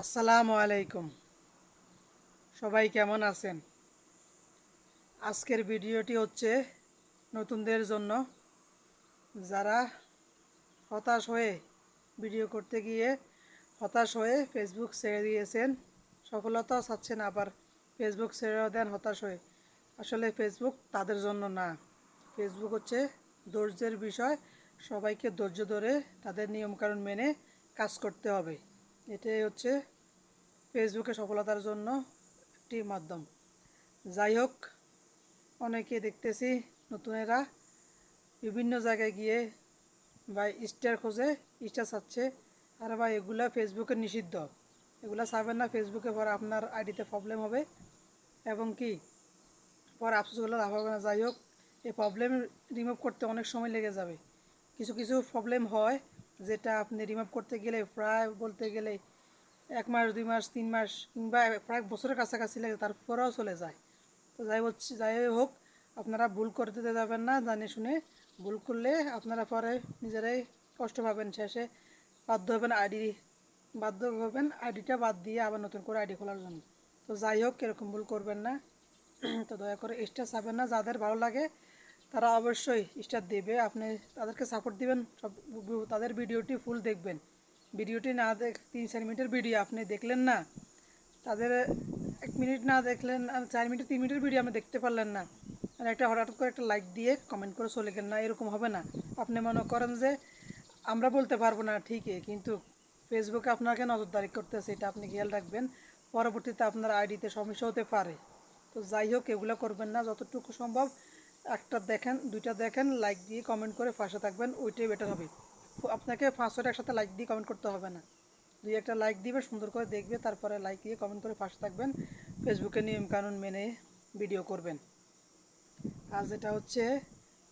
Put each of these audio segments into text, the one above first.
আসসালামু আলাইকুম। সবাই কেমন আছেন? আজকের ভিডিওটি হচ্ছে নতুনদের জন্য। যারা হতাশ হয়ে ভিডিও করতে গিয়ে হতাশ হয়ে ফেসবুক ছেড়ে দিয়েছেন, সফলতা চাচ্ছেন, আবার ফেসবুক ছেড়েও দেন হতাশ হয়ে, আসলে ফেসবুক তাদের জন্য না। ফেসবুক হচ্ছে ধৈর্যের বিষয়। সবাইকে ধৈর্য ধরে তাদের নিয়মকানুন মেনে কাজ করতে হবে। এটাই হচ্ছে ফেসবুকে সফলতার জন্য একটি মাধ্যম। যাই হোক, অনেকে দেখতেছি নতুনেরা বিভিন্ন জায়গায় গিয়ে বা স্টার খোঁজে, স্টার চাচ্ছে আর ভাই, এগুলা ফেসবুকে নিষিদ্ধ। এগুলা চাবেন না, ফেসবুকে পরে আপনার আইডিতে প্রবলেম হবে। এবং কি? পরে আফসোসগুলো লাভ হবে না। যাই হোক, এই প্রবলেম রিমুভ করতে অনেক সময় লেগে যাবে। কিছু কিছু প্রবলেম হয়। যেটা আপনি রিমুভ করতে গেলে প্রায় বলতে গেলে এক মাস, দুই মাস, তিন মাস কিংবা প্রায় বছরের কাছাকাছি লাগে তারপরেও চলে যায়। তো যাই হচ্ছে যাই হোক, আপনারা ভুল করতে যাবেন না, জানে শুনে ভুল করলে আপনারা পরে নিজেরাই কষ্ট পাবেন। শেষে বাধ্য হবেন আইডি বাধ্য হবেন আইডিটা বাদ দিয়ে আবার নতুন করে আইডি খোলার জন্য। তো যাই হোক, এরকম ভুল করবেন না। তো দয়া করে স্টার চাবেন না, যাদের ভালো লাগে তারা অবশ্যই স্টার দেবে। আপনি তাদেরকে সাপোর্ট দিবেন, সব তাদের ভিডিওটি ফুল দেখবেন। ভিডিওটি না দেখ, তিন, চার মিনিটের ভিডিও আপনি দেখলেন না, তাদের এক মিনিট না দেখলেন চার মিনিট, তিন মিনিটের ভিডিও আপনি দেখতে পারলেন না। আর একটা হঠাৎ করে একটা লাইক দিয়ে কমেন্ট করে চলে গেলেন না, এরকম হবে না। আপনি মনে করেন যে আমরা বলতে পারব না, ঠিকই, কিন্তু ফেসবুকে আপনাকে নজরদারি করতেছে, এটা আপনি খেয়াল রাখবেন। পরবর্তীতে আপনার আইডিতে সমস্যা হতে পারে। তো যাই হোক, এগুলো করবেন না, যতটুকু সম্ভব। একটা দেখেন, দুইটা দেখেন লাইক দিয়ে কমেন্ট করে পাশে থাকবেন, ওইটাই বেটার হবে। আপনাকে পাঁচশোটা একসাথে লাইক দিয়ে কমেন্ট করতে হবে না। দুই একটা লাইক দিবে, সুন্দর করে দেখবে, তারপরে লাইক দিয়ে কমেন্ট করে পাশে থাকবেন ফেসবুকের নিয়মকানুন মেনে ভিডিও করবেন। আর যেটা হচ্ছে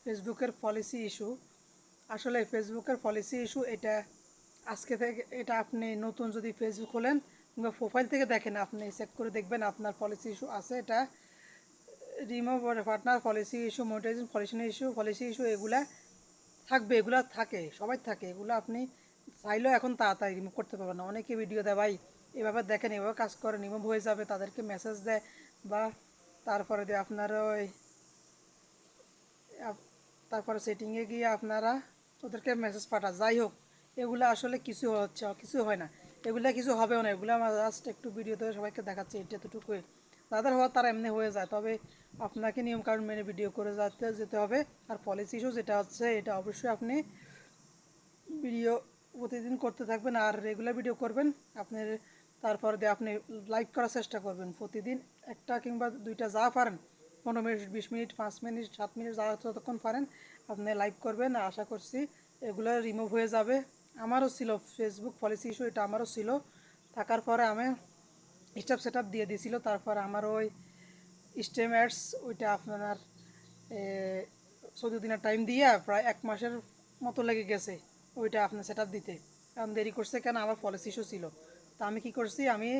ফেসবুকের পলিসি ইস্যু আসলে ফেসবুকের পলিসি ইস্যু এটা আজকে থেকে এটা আপনি নতুন যদি ফেসবুক খোলেন, কিংবা প্রোফাইল থেকে দেখেন, আপনি চেক করে দেখবেন আপনার পলিসি ইস্যু আছে, এটা remove partner policy issue monetization policy issue policy issue এগুলা থাকবে, এগুলা থাকে, সবাই থাকে, এগুলো আপনি চাইলেও এখন তাড়াতাড়ি রিমুভ করতে পারবেন না। অনেকে ভিডিও দেয়, ভাই, এভাবে দেখেন, এভাবে কাজ করে রিমুভ হয়ে যাবে, তাদেরকে মেসেজ দেয় বা তারপরে দিয়ে আপনার ওই তারপরে সেটিংয়ে গিয়ে আপনারা ওদেরকে মেসেজ পাঠা যাই হোক, এগুলো আসলে কিছু হচ্ছে, কিছু হয় না। এগুলো কিছু হবেও না, এগুলো আমার জাস্ট একটু ভিডিও ভিডিওতে সবাইকে দেখাচ্ছি এটা এতটুকুই। যাদের হওয়ার তারা এমনি হয়ে যায়। তবে আপনাকে নিয়মকানুন মেনে ভিডিও করে যাতে যেতে হবে। আর পলিসি ইস্যু যেটা হচ্ছে এটা অবশ্যই আপনি ভিডিও প্রতিদিন করতে থাকবেন। আর রেগুলার ভিডিও করবেন। আপনি তারপর দিয়ে আপনি লাইক করার চেষ্টা করবেন। প্রতিদিন একটা কিংবা দুইটা যা পারেন, পনেরো মিনিট, বিশ মিনিট, পাঁচ মিনিট, সাত মিনিট, যা যতক্ষণ পারেন আপনি লাইক করবেন। আশা করছি এগুলো রিমুভ হয়ে যাবে। আমারও ছিল ফেসবুক পলিসি ইস্যু এটা আমারও ছিল। থাকার পরে আমি স্টাফ সেট দিয়ে দিয়েছিল। তারপর আমার ওই স্টেম অ্যাডস ওইটা আপনার চৌদ্দ দিনের টাইম দিয়ে প্রায় এক মাসের মতো লেগে গেছে ওইটা আপনার সেট দিতে। কারণ দেরি করছে কেন? আমার পলিসি ইস্যু ছিল। তা আমি কি করছি? আমি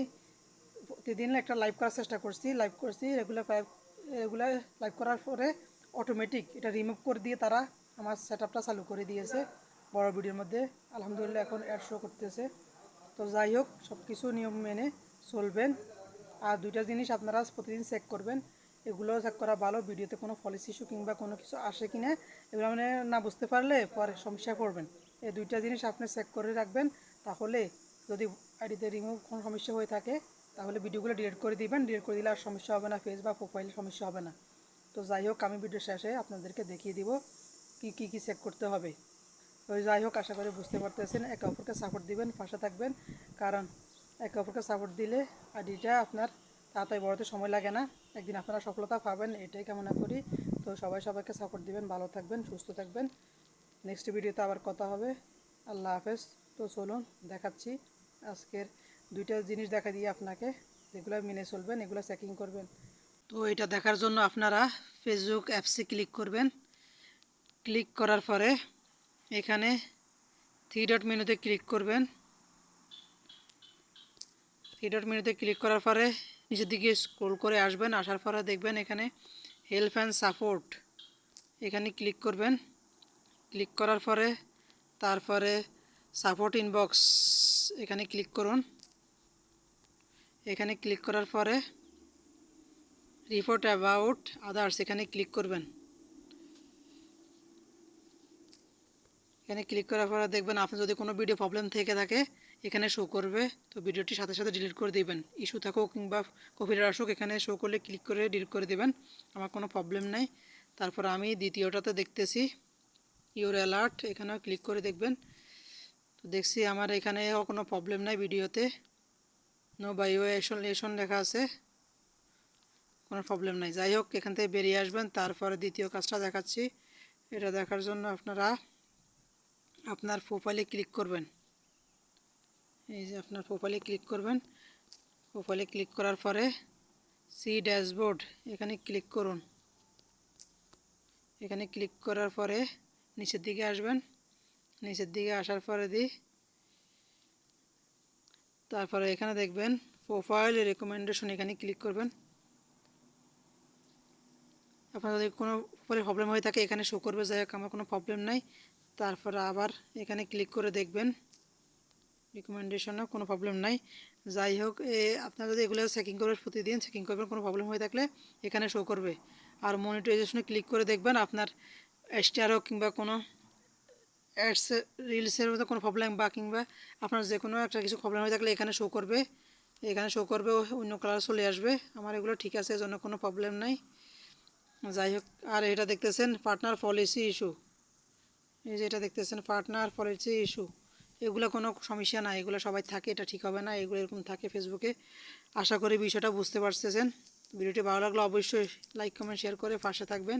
প্রতিদিন একটা লাইভ করার চেষ্টা করছি। লাইভ করছি রেগুলার রেগুলার লাইভ করার পরে অটোমেটিক এটা রিমুভ করে দিয়ে তারা আমার সেট চালু করে দিয়েছে। বড় ভিডিওর মধ্যে। আলহামদুলিল্লাহ এখন অ্যাড শো করতেছে। তো যাই হোক সব কিছু নিয়ম মেনে চলবেন। আর দুইটা জিনিস আপনারা প্রতিদিন চেক করবেন। এগুলো চেক করা ভালো, ভিডিওতে কোনো পলিসি ইস্যু কিংবা কোনো কিছু আসে কি না এগুলো মানে না বুঝতে পারলে পরে সমস্যা পড়বেন। এই দুইটা জিনিস আপনি চেক করে রাখবেন। তাহলে যদি আইডিতে রিমুভ কোনো সমস্যা হয়ে থাকে, তাহলে ভিডিওগুলো ডিলিট করে দিবেন। ডিলিট করে দিলে আর সমস্যা হবে না ফেস বা প্রোফাইলে সমস্যা হবে না। তো যাই হোক, আমি ভিডিও শেষে আপনাদেরকে দেখিয়ে দিব কি কি কি চেক করতে হবে। তো যাই হোক, আশা করি বুঝতে পারতেছেন। একে অপরকে সাপোর্ট দিবেন, পাশে থাকবেন। কারণ একে অপরকে সাপোর্ট দিলে আর আইডিটা আপনার তাড়াতাড়ি বড়তে সময় লাগে না। একদিন আপনারা সফলতা পাবেন, এটাই কামনা করি। তো সবাই সবাইকে সাপোর্ট দিবেন, ভালো থাকবেন, সুস্থ থাকবেন। নেক্সট ভিডিওতে আবার কথা হবে। আল্লাহ হাফেজ। তো চলুন, দেখাচ্ছি আজকের দুইটা জিনিস দেখা দিয়ে আপনাকে। যেগুলো মেনে চলবেন, এগুলো চেকিং করবেন। তো এটা দেখার জন্য আপনারা ফেসবুক অ্যাপসে ক্লিক করবেন। ক্লিক করার পরে এখানে থ্রি ডট মেনুতে ক্লিক করবেন। থ্রি মেনুতে ক্লিক করার পরে নিচের দিকে স্ক্রোল করে আসবেন, আসার পরে দেখবেন এখানে হেল্প অ্যান্ড সাপোর্ট এখানে ক্লিক করবেন। ক্লিক করার পরে তারপরে সাপোর্ট ইনবক্স এখানে ক্লিক করুন। এখানে ক্লিক করার পরে রিপোর্ট অ্যাবাউট আদার্স এখানে ক্লিক করবেন। এখানে ক্লিক করার পরে দেখবেন আপনি যদি কোনো ভিডিও প্রবলেম থেকে থাকে এখানে শো করবে। তো ভিডিওটি সাথে সাথে ডিলিট করে দিবেন। ইস্যু থাকুক কিংবা কপিরাইট আসুক, এখানে শো করলে ক্লিক করে ডিলিট করে দেবেন। আমার কোনো প্রবলেম নেই। তারপর আমি দ্বিতীয়টাতে দেখতেছি। ইউর অ্যালার্ট এখানেও ক্লিক করে দেখবেন। তো দেখছি আমার এখানেও কোনো প্রবলেম নাই ভিডিওতে নো বায়োয়েশন লেশন লেখা আছে। কোনো প্রবলেম নাই। যাই হোক, এখান থেকে বেরিয়ে আসবেন। তারপরে দ্বিতীয় কাজটা দেখাচ্ছি। এটা দেখার জন্য আপনারা আপনার প্রোফাইলে ক্লিক করবেন। এই যে আপনার প্রোফাইলে ক্লিক করবেন। প্রোফাইলে ক্লিক করার পরে সি ড্যাশবোর্ড, এখানে ক্লিক করুন। এখানে ক্লিক করার পরে নিচের দিকে আসবেন। নিচের দিকে আসার পরে দি, তারপরে এখানে দেখবেন প্রোফাইল রেকমেন্ডেশন, এখানে ক্লিক করবেন। আপনার যদি কোনো উপরে প্রবলেম হয়ে থাকে, এখানে শো করবে। যাই হোক, আমার কোনো প্রবলেম নাই। তারপরে আবার এখানে ক্লিক করে দেখবেন। রিকমেন্ডেশনও কোনো প্রবলেম নাই। যাই হোক, এ, আপনার যদি এগুলো চেকিং করবেন প্রতিদিন চেকিং করবেন, কোনো প্রবলেম হয়ে থাকলে এখানে শো করবে। আর মনিটাইজেশনে ক্লিক করে দেখবেন আপনার স্টারও কিংবা কোনো অ্যাডস রিলসের মধ্যে কোনো প্রবলেম বা কিংবা আপনার যে কোনো একটা কিছু প্রবলেম হয়ে থাকলে এখানে শো করবে। এখানে শো করবে, অন্য কালার চলে আসবে। আমার এগুলো ঠিক আছে, এজন্য কোনো প্রবলেম নাই। যাই হোক, আর এটা দেখতেছেন পার্টনার পলিসি ইস্যু এই যে এটা দেখতেছেন পার্টনার পলিসি ইস্যু এগুলো কোনো সমস্যা না এগুলো সবাই থাকে, এটা ঠিক হবে না, এগুলো এরকম থাকে ফেসবুকে আশা করি বিষয়টা বুঝতে পারতেছেন। ভিডিওটি ভালো লাগলে অবশ্যই লাইক কমেন্ট শেয়ার করে পাশে থাকবেন।